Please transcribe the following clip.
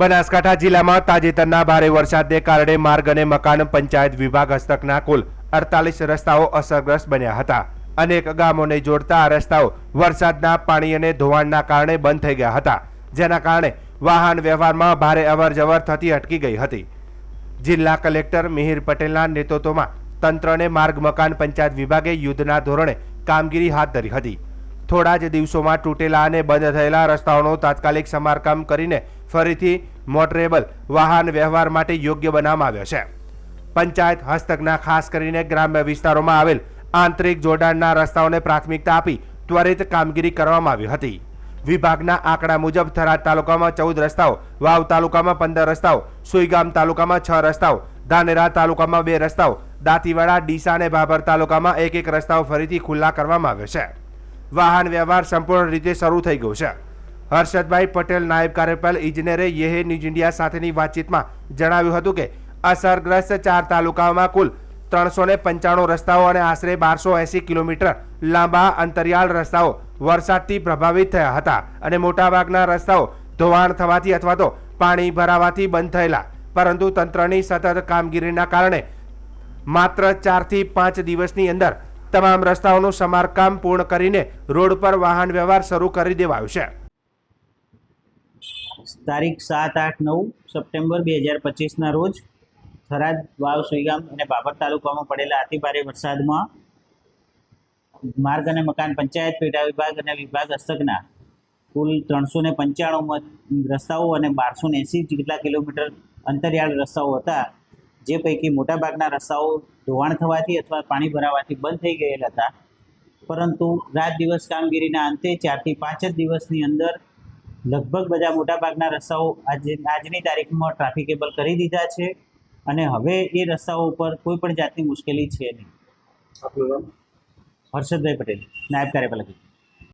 બનાસકાંઠા જિલ્લામાં તાજેતરના ભારે વરસાદને કારણે માર્ગ અને મકાન પંચાયત વિભાગ હસ્તકના કુલ અડતાલીસ રસ્તાઓ અસરગ્રસ્ત બન્યા હતા. અનેક ગામોને જોડતા આ રસ્તાઓ વરસાદના પાણી અને ધોવાણના કારણે બંધ થઈ ગયા હતા, જેના કારણે વાહન વ્યવહારમાં ભારે અવરજવર થતી અટકી ગઈ હતી. જિલ્લા કલેક્ટર મિહિર પટેલના નેતૃત્વમાં તંત્રને માર્ગ મકાન પંચાયત વિભાગે યુદ્ધના ધોરણે કામગીરી હાથ ધરી હતી. થોડા જ દિવસોમાં તૂટેલા અને બંધ થયેલા રસ્તાઓનું તાત્કાલિક સમારકામ કરીને ફરીથી મોટરેબલ વાહન વ્યવહાર માટે યોગ્ય બનાવવામાં આવ્યો છે. પંચાયત હસ્તકના ખાસ કરીને ગ્રામ્ય વિસ્તારોમાં આવેલ આંતરિક જોડાણના રસ્તાઓને પ્રાથમિકતા આપી ત્વરિત કામગીરી કરવામાં આવી હતી. વિભાગના આંકડા મુજબ થરાદ તાલુકામાં ચૌદ રસ્તાઓ, વાવ તાલુકામાં પંદર રસ્તાઓ, સુઈગામ તાલુકામાં છ રસ્તાઓ, ધાનેરા તાલુકામાં બે રસ્તાઓ, દાંતીવાડા, ડીસા અને ભાભર તાલુકામાં એક એક રસ્તાઓ ફરીથી ખુલ્લા કરવામાં આવ્યો છે. વાહન વ્યવહાર સંપૂર્ણ રીતે શરૂ થઈ ગયો છે. હર્ષદભાઈ પટેલ નાયબ કાર્યપાલ ઇજનેરે યેહે ન્યૂઝ ઇન્ડિયા સાથેની વાતચીતમાં જણાવ્યું હતું કે, અસરગ્રસ્ત ચાર તાલુકાઓમાં કુલ ત્રણસો ને પંચાણું રસ્તાઓ અને આશરે બારસો એંસી કિલોમીટર લાંબા અંતરિયાળ રસ્તાઓ વરસાદથી પ્રભાવિત થયા હતા અને મોટાભાગના રસ્તાઓ ધોવાણ થવાથી અથવા તો પાણી ભરાવાથી બંધ થયેલા. પરંતુ તંત્રની સતત કામગીરીના કારણે માત્ર ચારથી પાંચ દિવસની અંદર તમામ રસ્તાઓનું સમારકામ પૂર્ણ કરીને રોડ પર વાહન વ્યવહાર શરૂ કરી દેવાયો છે. તારીખ સાત, આઠ, નવ સપ્ટેમ્બર બે હજાર પચીસના રોજ થરાદ વાવ સુઈગામ અને બાબર તાલુકામાં પડેલા અતિભારે વરસાદમાં માર્ગ અને મકાન પંચાયત પેટા વિભાગ અને વિભાગ હસ્તકના કુલ ત્રણસો ને પંચાણું રસ્તાઓ અને બારસો ને એંસી જેટલા કિલોમીટર અંતરિયાળ રસ્તાઓ હતા, જે પૈકી મોટાભાગના રસ્તાઓ ધોવાણ થવાથી અથવા પાણી ભરાવાથી બંધ થઈ ગયેલા હતા. પરંતુ રાત દિવસ કામગીરીના અંતે ચારથી પાંચ જ દિવસની અંદર લગભગ બધા મોટાભાગના રસ્તાઓ આજે આજની તારીખમાં ટ્રાફિકેબલ કરી દીધા છે અને હવે એ રસ્તાઓ ઉપર કોઈ પણ જાતની મુશ્કેલી છે નહીં. હર્ષદભાઈ પટેલ નાયબ કાર્યપાલક.